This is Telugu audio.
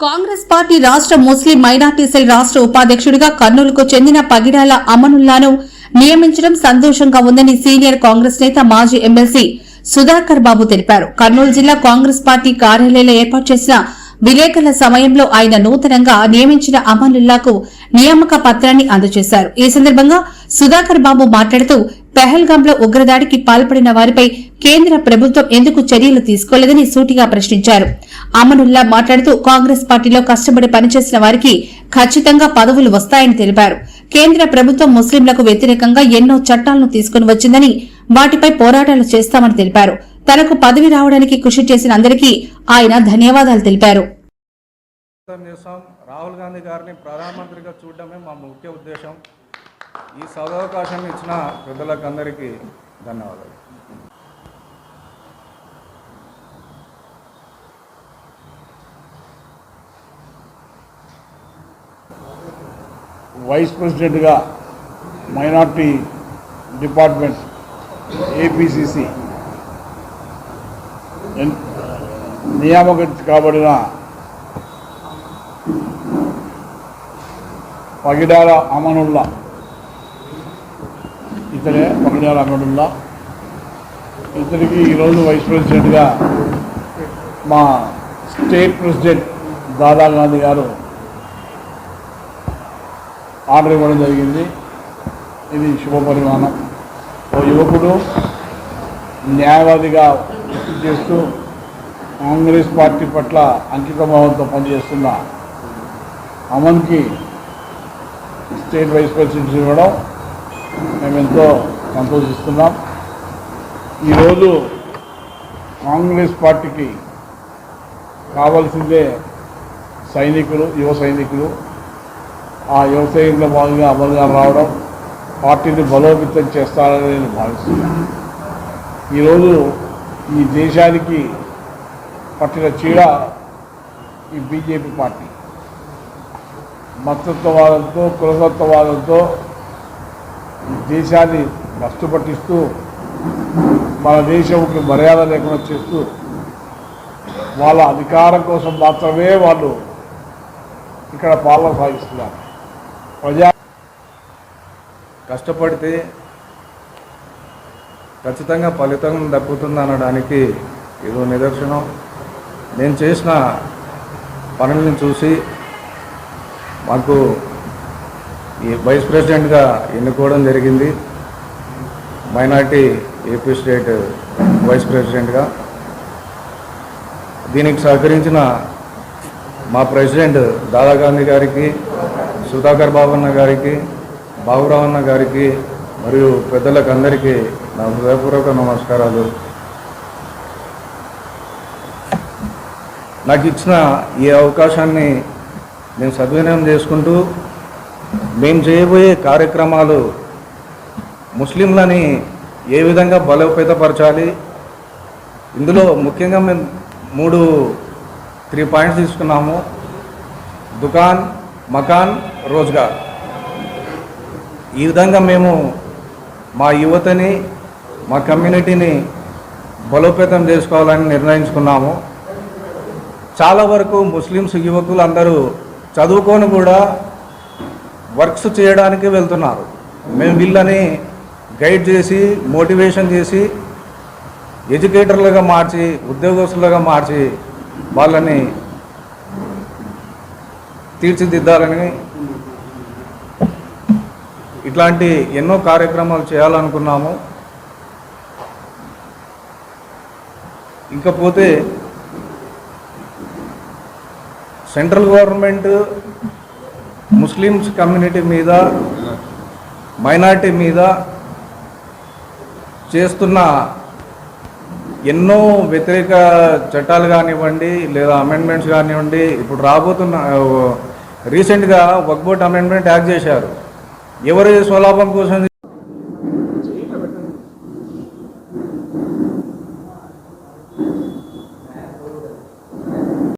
కాంగ్రెస్ పార్టీ రాష్ట్ర ముస్లిం మైనార్టీ సెల్ రాష్ట్ర ఉపాధ్యక్షుడిగా కర్నూలుకు చెందిన పగిడాల అమనుల్లాను నియమించడం సంతోషంగా ఉందని సీనియర్ కాంగ్రెస్ నేత మాజీ ఎమ్మెల్సీ సుధాకర్ బాబు తెలిపారు. కర్నూలు జిల్లా కాంగ్రెస్ పార్టీ కార్యాలయంలో ఏర్పాటు చేసిన విలేకరుల సమయంలో ఆయన నూతనంగా నియమించిన అమనుల్లాకు నియామక పత్రాన్ని అందజేశారు. ఈ సందర్భంగా సుధాకర్ బాబు మాట్లాడుతూ పెహల్గాంలో ఉగ్రదాడికి పాల్పడిన వారిపై కేంద్ర ప్రభుత్వం ఎందుకు చర్యలు తీసుకోలేదని సూటిగా ప్రశ్నించారు. అమనుల్లా మాట్లాడుతూ కాంగ్రెస్ పార్టీలో కష్టపడి పనిచేసిన వారికి ఖచ్చితంగా పదవులు వస్తాయని తెలిపారు. కేంద్ర ప్రభుత్వం ముస్లింలకు వ్యతిరేకంగా ఎన్నో చట్టాలను తీసుకుని వచ్చిందని వాటిపై పోరాటాలు చేస్తామని తెలిపారు. తనకు పదవి రావడానికి కృషి చేసిన అందరికీ ఆయన ధన్యవాదాలు తెలిపారు. రాహుల్ గాంధీ గారిని ప్రధానమంత్రిగా చూడడమే మా ముఖ్య ఉద్దేశం. ఈ సదవకాశం ఇచ్చిన పెద్దలకు అందరికీ ధన్యవాదాలు వైస్ ప్రెసిడెంట్గా మైనార్టీ డిపార్ట్మెంట్ ఏపీసీసీ నియామకం కాబడిన పగిడాల అమనుల్లా ఇతనే పగిడాల అమనుల్లా ఇతనికి ఈరోజు వైస్ ప్రెసిడెంట్గా మా స్టేట్ ప్రెసిడెంట్ దాదా గాంధీ గారు ఆర్డర్ ఇవ్వడం జరిగింది. ఇది శుభ పరిమాణం ఓ యువకుడు న్యాయవాదిగా వృత్తి చేస్తూ కాంగ్రెస్ పార్టీ పట్ల అంకితభావంతో పనిచేస్తున్న అమన్కి స్టేట్ వైస్ ప్రెసిడెంట్ ఇవ్వడం మేము ఎంతో సంతోషిస్తున్నాం. ఈరోజు కాంగ్రెస్ పార్టీకి కావాల్సిందే సైనికులు యువ సైనికులు. ఆ వ్యవసాయంలో భాగంగా అమలుగా రావడం పార్టీని బలోపేతం చేస్తారని నేను భావిస్తున్నాను. ఈరోజు ఈ దేశానికి పట్టిన చీడ ఈ బీజేపీ పార్టీ. మతత్వవాదంతో కులతత్వవాదంతో దేశాన్ని నష్ట పట్టిస్తూ మన దేశంకి మర్యాద లేకుండా చేస్తూ వాళ్ళ అధికారం కోసం మాత్రమే వాళ్ళు ఇక్కడ పాలన సాగిస్తున్నారు. ప్రజా కష్టపడితే ఖచ్చితంగా ఫలితం దక్కుతుంది అనడానికి ఇదో నిదర్శనం. నేను చేసిన పనులను చూసి మాకు ఈ వైస్ ప్రెసిడెంట్గా ఎన్నుకోవడం జరిగింది. మైనార్టీ ఏపీ స్టేట్ వైస్ ప్రెసిడెంట్గా దీనికి సహకరించిన మా ప్రెసిడెంట్ దాదా గాంధీ గారికి సుధాకర్ బాబన్న గారికి బాబురావు అన్న గారికి మరియు పెద్దలకు అందరికీ నా హృదయపూర్వక నమస్కారాలు. నాకు ఇచ్చిన ఈ అవకాశాన్ని నేను సద్వినియోగం చేసుకుంటూ మేము చేయబోయే కార్యక్రమాలు ముస్లింలని ఏ విధంగా బలోపేతపరచాలి? ఇందులో ముఖ్యంగా మేము మూడు త్రీ పాయింట్స్ తీసుకున్నాము. దుకాన్ మకాన్ రోజ్గార్. ఈ విధంగా మేము మా యువతని మా కమ్యూనిటీని బలోపేతం చేసుకోవాలని నిర్ణయించుకున్నాము. చాలా వరకు ముస్లిమ్స్ యువకులు అందరూ చదువుకొని కూడా వర్క్స్ చేయడానికి వెళ్తున్నారు. మేము వీళ్ళని గైడ్ చేసి మోటివేషన్ చేసి ఎడ్యుకేటర్లుగా మార్చి ఉద్యోగస్తులుగా మార్చి వాళ్ళని తీర్చిదిద్దాలని ఇట్లాంటి ఎన్నో కార్యక్రమాలు చేయాలనుకున్నాము. ఇంకపోతే సెంట్రల్ గవర్నమెంట్ ముస్లిమ్స్ కమ్యూనిటీ మీద మైనార్టీ మీద చేస్తున్న ఎన్నో వ్యతిరేక చట్టాలు కానివ్వండి లేదా అమెండ్మెంట్స్ కానివ్వండి ఇప్పుడు రాబోతున్న రీసెంట్గా వక్బోట్ అమెండ్మెంట్ యాక్ట్ చేశారు. ఎవరి స్వలాభం కోసం